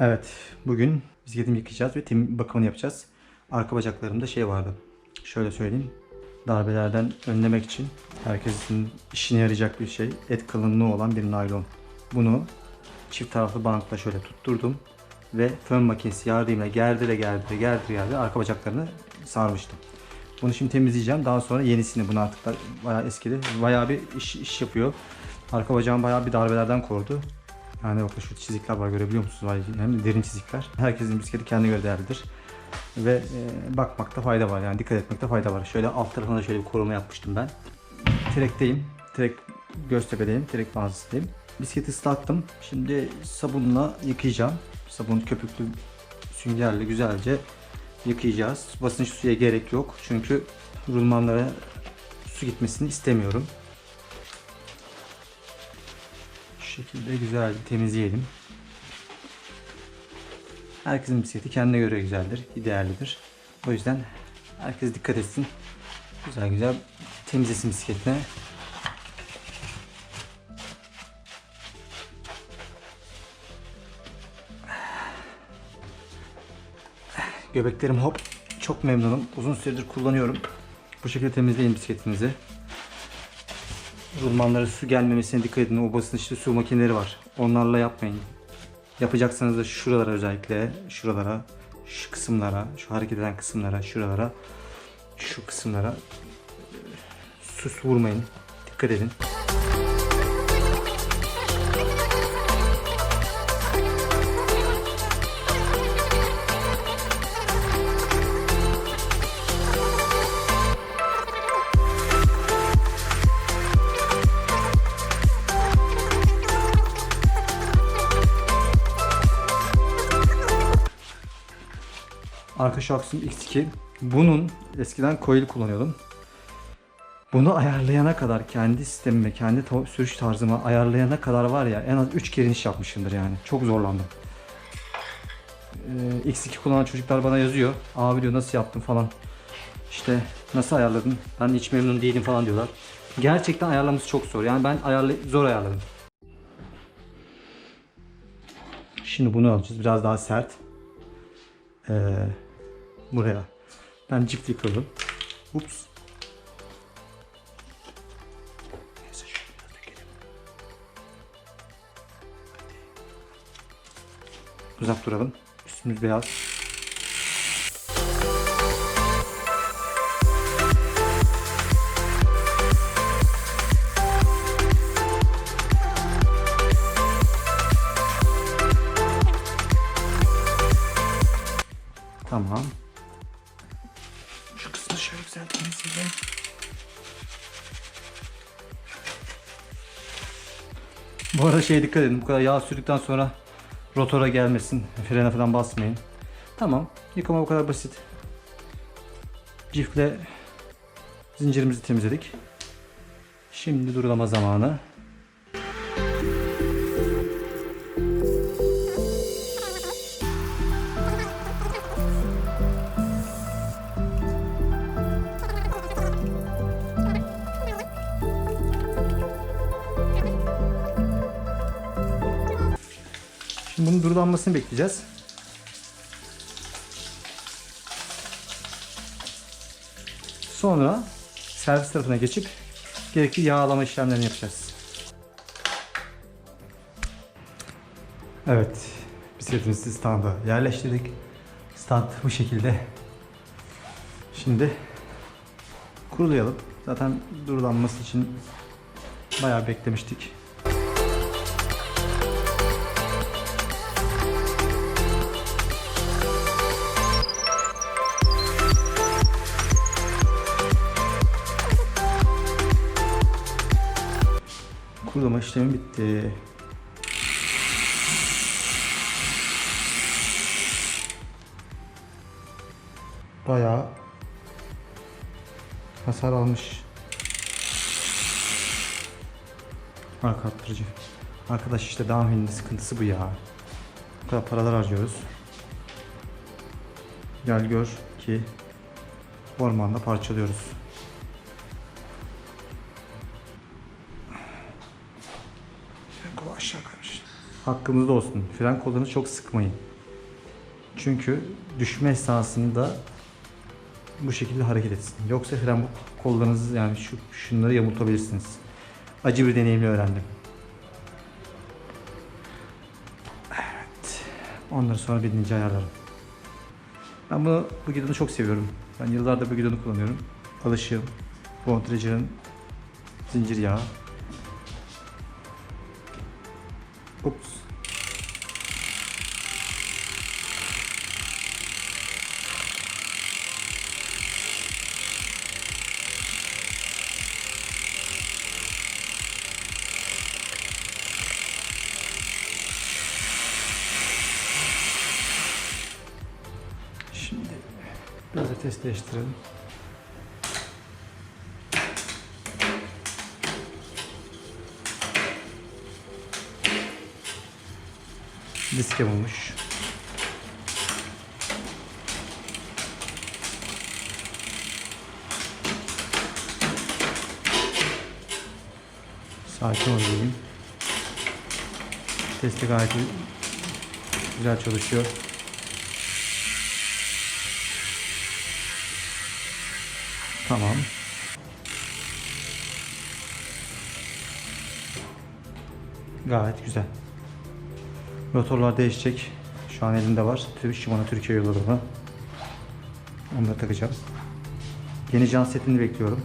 Evet, bugün bisikletimi yıkayacağız ve tem bakımını yapacağız. Arka bacaklarımda şey vardı. Şöyle söyleyeyim. Darbelerden önlemek için herkesin işine yarayacak bir şey. Et kalınlığı olan bir naylon. Bunu çift taraflı bantla şöyle tutturdum. Ve fön makinesi yardımıyla gerdire gerdire gerdire gerdire arka bacaklarını sarmıştım. Bunu şimdi temizleyeceğim. Daha sonra yenisini bunu artık bayağı eskidi. Bayağı bir iş, iş yapıyor. Arka bacağım bayağı bir darbelerden korudu. Yani bakın şu çizikler var görebiliyor musunuz? Hem de derin çizikler. Herkesin bisikleti kendine göre değerlidir. Ve e, bakmakta fayda var yani dikkat etmekte fayda var. Şöyle alt tarafına şöyle bir koruma yapmıştım ben. Trekteyim. Trek Göztepe'deyim. Trek mağazasındayım. Bisikleti ıslattım. Şimdi sabunla yıkayacağım. Sabun köpüklü süngerle güzelce yıkayacağız. Basınç suya gerek yok. Çünkü rulmanlara su gitmesini istemiyorum. Şekilde güzel temizleyelim. Herkesin bisikleti kendine göre güzeldir, ideallidir. O yüzden herkes dikkat etsin. Güzel güzel temizlesin bisikletini. Göbeklerim hop. Çok memnunum. Uzun süredir kullanıyorum. Bu şekilde temizleyin bisikletinizi. Rulmanlara su gelmemesine dikkat edin. O basınçlı su makineleri var. Onlarla yapmayın. Yapacaksanız da şuralara özellikle şuralara, şu kısımlara, şu hareket eden kısımlara, şuralara, şu kısımlara su vurmayın. Dikkat edin. Arka şaksım X2. Bunun eskiden coil kullanıyordum. Bunu ayarlayana kadar kendi sistemime, kendi sürüş tarzıma ayarlayana kadar var ya en az 3 kere iniş yapmışımdır yani. Çok zorlandım. Ee, X2 kullanan çocuklar bana yazıyor. Abi diyor nasıl yaptın falan. İşte nasıl ayarladın? Ben hiç memnun değilim falan diyorlar. Gerçekten ayarlaması çok zor. Yani ben ayarlı zor ayarladım. Şimdi bunu alacağız. Biraz daha sert. Ee, buraya. Ben çift yıkıldım. Ups. Uzak duralım. Üstümüz beyaz. Tamam. Güzel temizleyelim. Bu arada şeye dikkat edin. Bu kadar yağ sürdükten sonra rotora gelmesin. Frene falan basmayın. Tamam. Yıkama bu kadar basit. Cifle zincirimizi temizledik. Şimdi durulama zamanı. Şimdi bunun durulanmasını bekleyeceğiz. Sonra servis tarafına geçip gerekli yağlama işlemlerini yapacağız. Evet, bisikletimizi standa yerleştirdik. Stand bu şekilde. Şimdi kurulayalım. Zaten durulanması için bayağı beklemiştik. Kurulama işlemi bitti. Bayağı hasar almış. Arka attırıcı. Arkadaş işte downhill'in sıkıntısı bu ya. Bu kadar paralar harcıyoruz. Gel gör ki ormanda parçalıyoruz. Hakkımızda olsun. Fren kollarını çok sıkmayın. Çünkü düşme esnasında bu şekilde hareket etsin. Yoksa fren kollarınızı yani şu şunları yamultabilirsiniz. Acı bir deneyimle öğrendim. Evet. Onları sonra binince ayarlarım. Ben bunu bu gidonu çok seviyorum. Ben yıllardır bu gidonu kullanıyorum. Alışığım. Bontrager'ın zincir yağı. Biraz da testleştirelim. Disk yapılmış. Sakin ol diyeyim. Testi gayet güzel çalışıyor. Tamam. Gayet güzel. Rotorlar değişecek. Şu an elimde var. Shimano Türkiye yolladı bana. Onları takacağım. Yeni jant setini bekliyorum.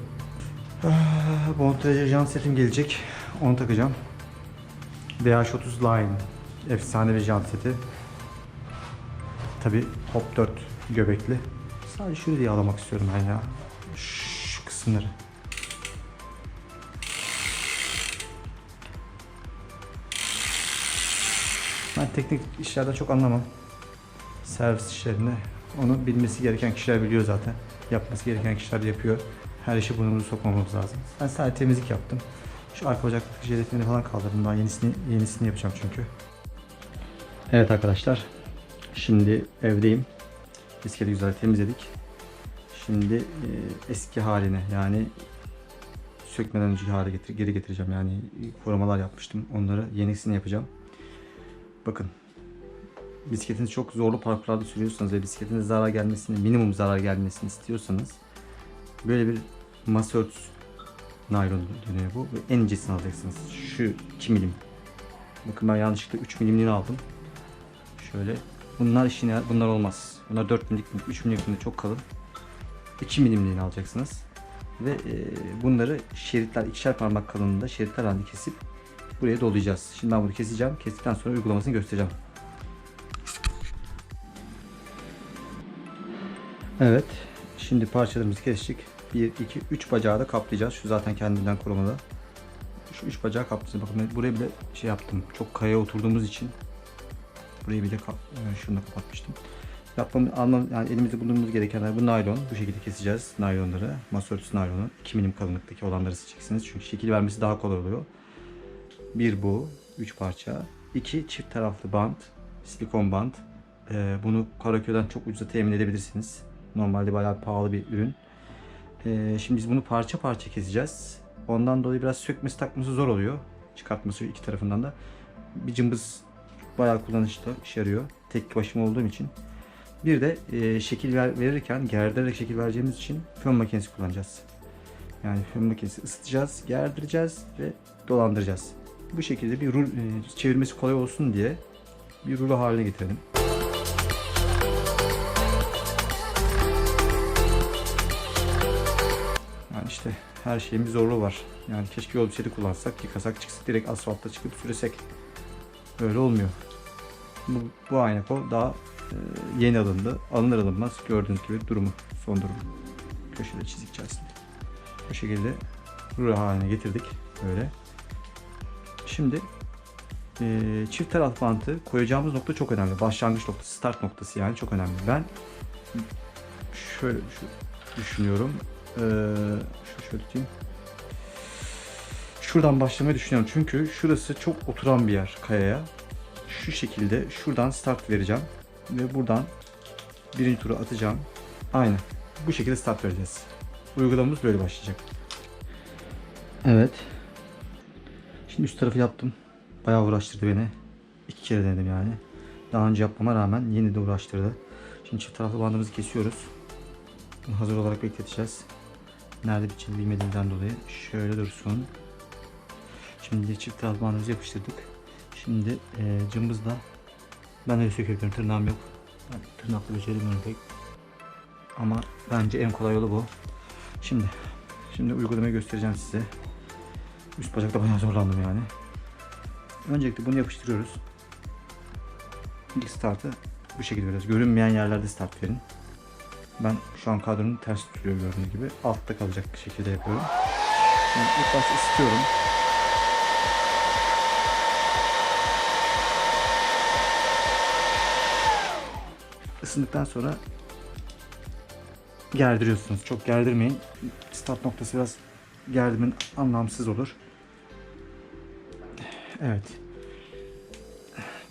Ah, Montajı jant setim gelecek. Onu takacağım. DH30 Line. Efsane bir jant seti. Tabi Hop 4 göbekli. Sadece şunu diye alamak istiyorum ben ya. Kısımları. Ben teknik işlerden çok anlamam. Servis işlerinde. Onu bilmesi gereken kişiler biliyor zaten. Yapması gereken kişiler yapıyor. Her işi burnumuzu sokmamamız lazım. Ben sadece temizlik yaptım. Şu arka bacaktaki jelatini falan kaldırdım. Daha yenisini, yenisini yapacağım çünkü. Evet arkadaşlar. Şimdi evdeyim. Bisikleti güzel temizledik. Şimdi e, eski haline yani sökmeden önceki hale getir, geri getireceğim. Yani korumalar yapmıştım. Onları yenisini yapacağım. Bakın bisikletinizi çok zorlu parkurlarda sürüyorsanız ve bisikletinize zarar gelmesini, minimum zarar gelmesini istiyorsanız böyle bir masa örtüsü naylon dönüyor bu ve en incesini alacaksınız. Şu 2 milim. Bakın ben yanlışlıkla 3 milimliğini aldım. Şöyle. Bunlar işine bunlar olmaz. Bunlar 4 milimlik, 3 milimlik çok kalın. 2 milimliğini alacaksınız. Ve e, bunları şeritler, ikişer parmak kalınlığında şeritler halinde kesip buraya dolayacağız. Şimdi ben bunu keseceğim. Kestikten sonra uygulamasını göstereceğim. Evet. Şimdi parçalarımızı kestik. 1, 2, 3 bacağı da kaplayacağız. Şu zaten kendinden korumalı. Şu 3 bacağı kaplayacağız. Bakın ben buraya bile şey yaptım. Çok kayaya oturduğumuz için burayı bile kap, e, şunu da kapatmıştım. Yapmam, almam, yani elimizde bulunduğumuz gerekenler bu naylon. Bu şekilde keseceğiz naylonları. Masa örtüsü naylonu. 2 milim kalınlıktaki olanları seçeceksiniz. Çünkü şekil vermesi daha kolay oluyor. Bir bu, üç parça. İki çift taraflı bant, silikon bant. Ee, bunu Karaköy'den çok ucuza temin edebilirsiniz. Normalde bayağı pahalı bir ürün. Ee, şimdi biz bunu parça parça keseceğiz. Ondan dolayı biraz sökmesi takması zor oluyor. Çıkartması iki tarafından da. Bir cımbız bayağı kullanışlı, işe yarıyor. Tek başıma olduğum için. Bir de e, şekil ver, verirken gerdirerek şekil vereceğimiz için fön makinesi kullanacağız. Yani fön makinesi ısıtacağız, gerdireceğiz ve dolandıracağız. Bu şekilde bir rul, e, çevirmesi kolay olsun diye bir rulo haline getirelim. Yani işte her şeyin bir zorluğu var. Yani keşke yol bisikleti kullansak, yıkasak, çıksak direkt asfaltta çıkıp süresek. Öyle olmuyor. Bu, bu ayna kol daha yeni alındı. Alınır alınmaz gördüğünüz gibi durumu, son durumu. Köşede çizik içerisinde. Bu şekilde rulo haline getirdik. Böyle. Şimdi e, çift taraf bantı koyacağımız nokta çok önemli. Başlangıç noktası, start noktası yani çok önemli. Ben şöyle şu düşünüyorum. E, şu şöyle tutayım. Şuradan başlamayı düşünüyorum. Çünkü şurası çok oturan bir yer kayaya. Şu şekilde şuradan start vereceğim. Ve buradan birinci turu atacağım. Aynı. Bu şekilde start vereceğiz. Uygulamamız böyle başlayacak. Evet. Şimdi üst tarafı yaptım. Bayağı uğraştırdı beni. İki kere denedim yani. Daha önce yapmama rağmen yeni de uğraştırdı. Şimdi çift taraflı bandımızı kesiyoruz. Bunu hazır olarak bekleteceğiz. Nerede biteceğini bilmediğimden dolayı şöyle dursun. Şimdi çift taraflı bandımızı yapıştırdık. Şimdi e, cımbızla ben öyle sökebilirim tırnağım yok. Ben tırnakla beceremiyorum pek. Ama bence en kolay yolu bu. Şimdi şimdi uygulamayı göstereceğim size. Üst bacakta bayağı zorlandım yani. Öncelikle bunu yapıştırıyoruz. İlk startı bu şekilde veriyoruz. Görünmeyen yerlerde start verin. Ben şu an kadronun ters tutuyor gördüğünüz gibi. Altta kalacak şekilde yapıyorum. Şimdi ilk başta ısıtıyorum. Isındıktan sonra gerdiriyorsunuz. Çok gerdirmeyin. Start noktası biraz gerdimin anlamsız olur. Evet.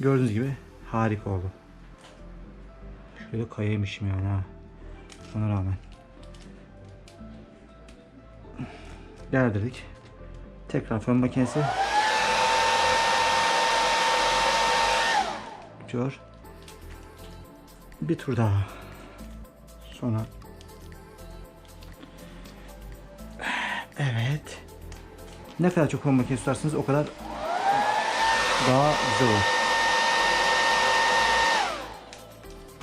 Gördüğünüz gibi harika oldu. Şöyle kayaymışım yani ha. Ona rağmen. Gerdirdik. Tekrar fön makinesi. Bitiyor. Bir tur daha. Sonra Evet. Ne kadar çok fön makinesi tutarsanız o kadar daha güzel olur.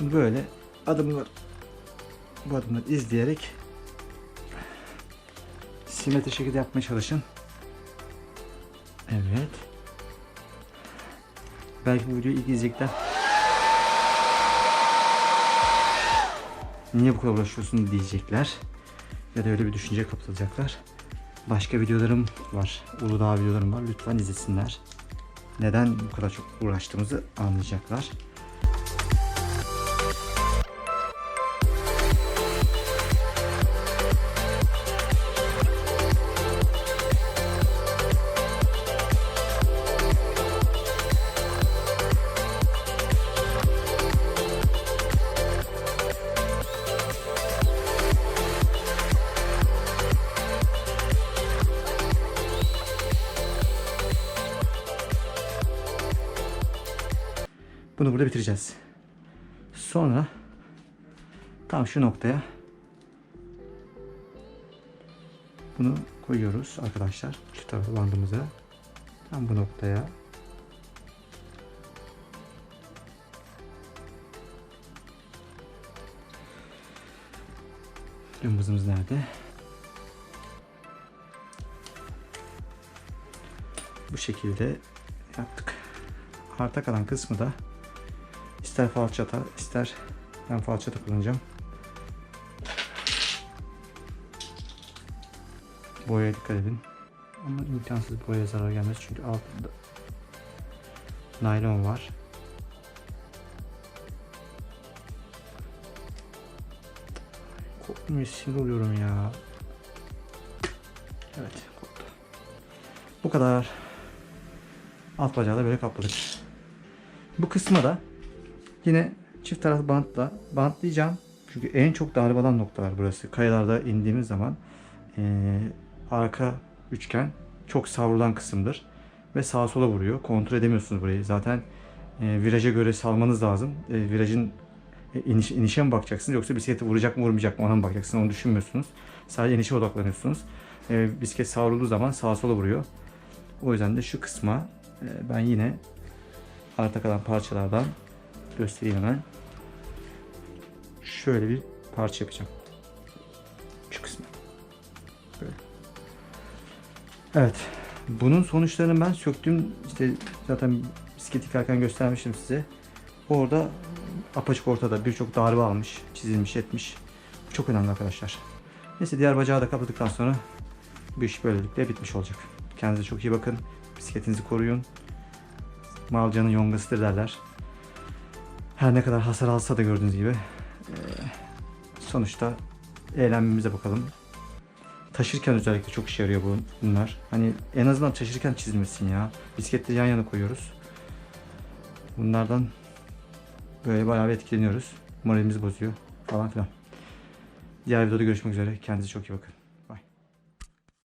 Böyle adımlar bu adımları izleyerek simetri şekilde yapmaya çalışın. Evet. Belki bu videoyu ilk izleyecekler. Niye bu kadar uğraşıyorsun diyecekler. Ya da öyle bir düşünceye kapılacaklar. Başka videolarım var. Uludağ videolarım var. Lütfen izlesinler. Neden bu kadar çok uğraştığımızı anlayacaklar. Bunu burada bitireceğiz. Sonra tam şu noktaya bunu koyuyoruz arkadaşlar. Şu tarafa bandımıza. Tam bu noktaya. Cımbızımız nerede? Bu şekilde yaptık. Arta kalan kısmı da ister falçata ister ben falçata kullanacağım. Boyaya dikkat edin. Ama imkansız boyaya zarar gelmez çünkü altında naylon var. Kopmuyor sinir oluyorum ya. Evet koptu. Bu kadar. Alt bacağı da böyle kapladık. Bu kısma da yine çift taraflı bantla bantlayacağım. Çünkü en çok darbe alan noktalar burası. Kayalarda indiğimiz zaman eee, arka üçgen çok savrulan kısımdır. Ve sağa sola vuruyor. Kontrol edemiyorsunuz burayı. Zaten eee, viraja göre salmanız lazım. Eee, virajın e, iniş, inişe mi bakacaksınız yoksa bisikleti vuracak mı vurmayacak mı ona mı bakacaksınız onu düşünmüyorsunuz. Sadece inişe odaklanıyorsunuz. Eee, bisiklet savrulduğu zaman sağa sola vuruyor. O yüzden de şu kısma e, ben yine arta kalan parçalardan göstereyim hemen. Şöyle bir parça yapacağım. Şu kısmı. Böyle. Evet. Bunun sonuçlarını ben söktüm. İşte zaten bisiklet yıkarken göstermiştim size. Orada apaçık ortada birçok darbe almış, çizilmiş, etmiş. Bu çok önemli arkadaşlar. Neyse diğer bacağı da kapadıktan sonra bu iş böylelikle bitmiş olacak. Kendinize çok iyi bakın. Bisikletinizi koruyun. Malcanın yongasıdır derler. Her ne kadar hasar alsa da gördüğünüz gibi eee, sonuçta eğlenmemize bakalım. Taşırken özellikle çok işe yarıyor bu, bunlar. Hani en azından taşırken çizilmesin ya. Bisiklette yan yana koyuyoruz. Bunlardan böyle bayağı bir etkileniyoruz. Moralimizi bozuyor falan filan. Diğer videoda görüşmek üzere. Kendinize çok iyi bakın.